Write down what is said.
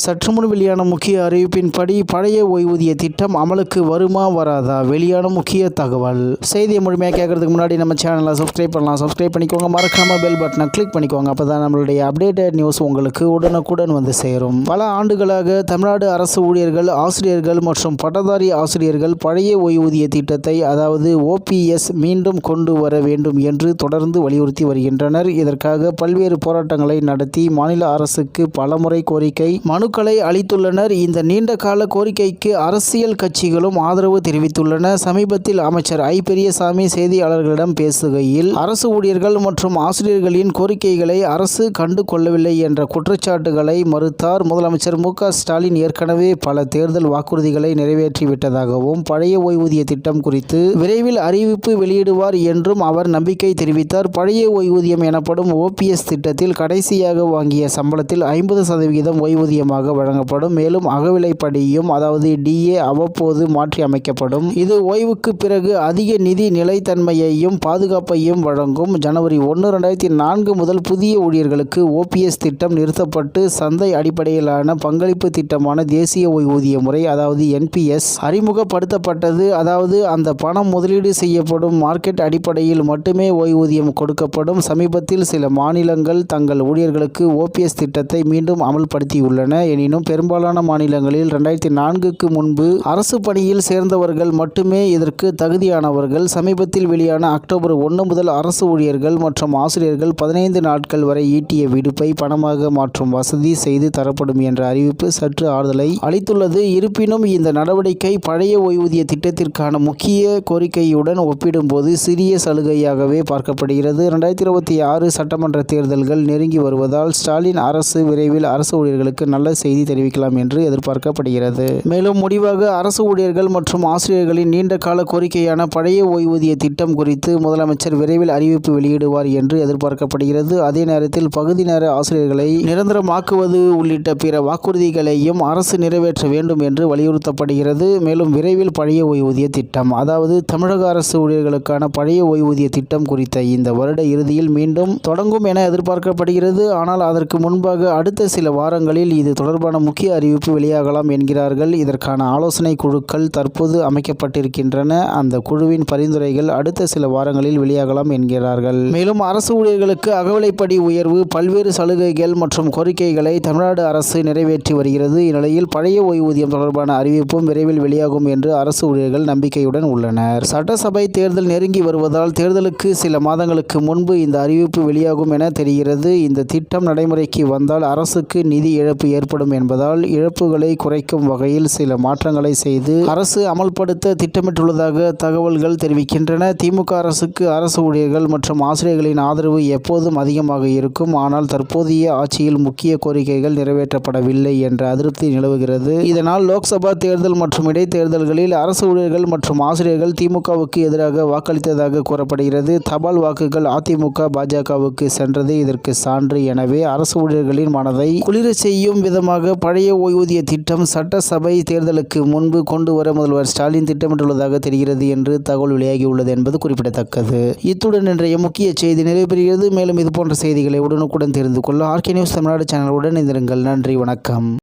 சற்றுமுன் வெளியான முக்கிய அறிவிப்பின்படி பழைய ஓய்வூதிய திட்டம் அமலுக்கு வருமா வராதா? வெளியான முக்கிய தகவல். செய்தியை முழுமையாக கேட்கறதுக்கு முன்னாடி நம்ம சேனலை சப்ஸ்கிரைப் பண்ணலாம். சப்ஸ்கிரைப் பண்ணிக்கோங்க. மறக்காம பெல் பட்டனை கிளிக் பண்ணிக்கோங்க. அப்போ தான் நம்மளுடைய அப்டேட்டட் நியூஸ் உங்களுக்கு உடனுக்குடன் வந்து சேரும். பல ஆண்டுகளாக தமிழ்நாடு அரசு ஊழியர்கள் ஆசிரியர்கள் மற்றும் பட்டதாரி ஆசிரியர்கள் பழைய ஓய்வூதிய திட்டத்தை அதாவது ஓபிஎஸ் மீண்டும் கொண்டு வர வேண்டும் என்று தொடர்ந்து வலியுறுத்தி வருகின்றனர். இதற்காக பல்வேறு போராட்டங்களை நடத்தி மாநில அரசுக்கு பலமுறை கோரிக்கை மனுக்களை அளித்துள்ளனர். இந்த நீண்ட கால கோரிக்கைக்கு அரசியல் கட்சிகளும் ஆதரவு தெரிவித்துள்ளன. சமீபத்தில் அமைச்சர் ஐ. பெரியசாமி செய்தியாளர்களிடம் பேசுகையில் அரசு ஊழியர்கள் மற்றும் ஆசிரியர்களின் கோரிக்கைகளை அரசு கண்டு கொள்ளவில்லை என்ற குற்றச்சாட்டுகளை மறுத்தார். முதலமைச்சர் மு. ஸ்டாலின் ஏற்கனவே பல தேர்தல் வாக்குறுதிகளை நிறைவேற்றிவிட்டதாகவும் பழைய ஓய்வூதிய திட்டம் குறித்து விரைவில் அறிவிப்பு வெளியிடுவார் என்றும் அவர் நம்பிக்கை தெரிவித்தார். பழைய ஓய்வூதியம் எனப்படும் ஓபிஎஸ் திட்டத்தில் கடைசியாக வாங்கிய சம்பளத்தில் ஐம்பது சதவிகிதம் ஓய்வூதியமாக வழங்கப்படும். மேலும் அகவிலைப்படியும் அதாவது டிஏ அவ்வப்போது மாற்றி அமைக்கப்படும். இது ஓய்வுக்கு பிறகு அதிக நிதி நிலைத்தன்மையையும் பாதுகாப்பையும் வழங்கும். ஜனவரி ஒன்று ரெண்டாயிரத்தி நான்கு முதல் புதிய ஊழியர்களுக்கு ஓபிஎஸ் திட்டம் நிறுத்தப்பட்டு சந்தை அடிப்படையிலான பங்களிப்பு திட்டமான தேசிய ஓய்வூதிய முறை அதாவது என்பிஎஸ் அறிமுகப்படுத்தப்பட்டது. அதாவது அந்த பணம் முதலீடு செய்யப்படும். மார்க்கெட் அடிப்படையில் மட்டுமே ஓய்வூதியம் கொடுக்கப்படும். சமீபத்தில் சில மாநிலங்கள் தங்கள் ஊழியர்களுக்கு ஓபிஎஸ் திட்டத்தை மீண்டும் அமல்படுத்தியுள்ளன. எனினும் பெரும்பாலான மாநிலங்களில் ரெண்டாயிரத்தி நான்குக்கு முன்பு அரசு பணியில் சேர்ந்தவர்கள் மட்டுமே இதற்கு தகுதியானவர்கள். சமீபத்தில் வெளியான அக்டோபர் ஒன்று முதல் அரசு ஊழியர்கள் மற்றும் ஆசிரியர்கள் பதினைந்து நாட்கள் வரை ஈட்டிய விடுப்பை பணமாக மாற்றும் வசதி செய்து தரப்படும் என்ற அறிவிப்பு சற்று ஆறுதலை அளித்துள்ளது. இருப்பினும் இந்த நடவடிக்கை பழைய ஓய்வூதிய திட்டத்திற்கான முக்கிய கோரிக்கையுடன் ஒப்பிடும்போது சிறிய சலுகையாகவே பார்க்கப்படுகிறது. ரெண்டாயிரத்தி இருபத்தி ஆறு சட்டமன்ற தேர்தல்கள் நெருங்கி வருவதால் ஸ்டாலின் அரசு விரைவில் அரசு ஊழியர்களுக்கு நல்ல செய்தி தெரிவிக்கலாம் என்று எதிர்பார்க்கப்படுகிறது. மேலும் முடிவாக அரசு ஊழியர்கள் மற்றும் ஆசிரியர்களின் நீண்ட கால கோரிக்கையான பழைய ஓய்வூதிய திட்டம் குறித்து முதலமைச்சர் விரைவில் அறிவிப்பு வெளியிடுவார் என்று எதிர்பார்க்கப்படுகிறது. அதே நேரத்தில் பகுதி நேர ஆசிரியர்களை நிரந்தரமாக்குவது உள்ளிட்ட பிற வாக்குறுதிகளையும் அரசு நிறைவேற்ற வேண்டும் என்று வலியுறுத்தப்படுகிறது. மேலும் விரைவில் பழைய ஓய்வூதிய திட்டம் அதாவது தமிழக அரசு ஊழியர்களுக்கான பழைய ஓய்வூதிய திட்டம் குறித்த இந்த வருட இறுதியில் மீண்டும் தொடங்கும் என எதிர்பார்க்கப்படுகிறது. ஆனால் அதற்கு முன்பாக அடுத்த சில வாரங்களில் இது தொடர்பான முக்கிய அறிவிப்பு வெளியாகலாம் என்கிறார்கள். இதற்கான ஆலோசனை குழுக்கள் தற்போது அமைக்கப்பட்டிருக்கின்றன. அந்த குழுவின் பரிந்துரைகள் அடுத்த சில வாரங்களில் வெளியாகலாம் என்கிறார்கள். மேலும் அரசு ஊழியர்களுக்கு அகவிலைப்படி உயர்வு பல்வேறு சலுகைகள் மற்றும் கோரிக்கைகளை தமிழ்நாடு அரசு நிறைவேற்றி வருகிறது. இந்நிலையில் பழைய ஓய்வூதியம் தொடர்பான அறிவிப்பும் விரைவில் வெளியாகும் என்று அரசு ஊழியர்கள் நம்பிக்கையுடன் உள்ளனர். சட்டசபை தேர்தல் நெருங்கி வருவதால் தேர்தலுக்கு சில மாதங்களுக்கு முன்பு இந்த அறிவிப்பு வெளியாகும் என தெரிகிறது. இந்த திட்டம் நடைமுறைக்கு வந்தால் அரசுக்கு நிதி இழப்பு ஏற்படும் என்பதால் இழப்புகளை குறைக்கும் வகையில் சில மாற்றங்களை செய்து அரசு அமல்படுத்த திட்டமிட்டுள்ளதாக தகவல்கள் தெரிவிக்கின்றன. திமுக அரசுக்கு அரசு ஊழியர்கள் மற்றும் ஆசிரியர்களின் ஆதரவு எப்போதும் அதிகமாக இருக்கும். ஆனால் தற்போதைய ஆட்சியில் முக்கிய கோரிக்கைகள் நிறைவேற்றப்படவில்லை என்ற அதிருப்தி நிலவுகிறது. இதனால் லோக்சபா தேர்தல் மற்றும் இடைத்தேர்தல்களில் அரசு ஊழியர்கள் மற்றும் ஆசிரியர்கள் திமுகவுக்கு எதிராக வாக்களித்ததாக கூறப்படுகிறது. தபால் வாக்குகள் அதிமுக பாஜகவுக்கு சென்றது. இதற்கு சான்று. எனவே அரசு ஊழியர்களின் மனதை குளிர செய்யும் விதம் விதமாக பழைய ஓய்வூதிய திட்டம் சட்டசபை தேர்தலுக்கு முன்பு கொண்டு வர முதல்வர் ஸ்டாலின் திட்டமிட்டுள்ளதாக தெரிகிறது என்று தகவல் வெளியாகியுள்ளது என்பது குறிப்பிடத்தக்கது. இத்துடன் இன்றைய முக்கிய செய்தி நிறைவு பெறுகிறது மேலும் இதுபோன்ற செய்திகளை உடனுக்குடன் தெரிந்து கொள்ள ஆர்கே நியூஸ் தமிழ்நாடு சேனலுடன் இணைந்திருங்கள். நன்றி வணக்கம்.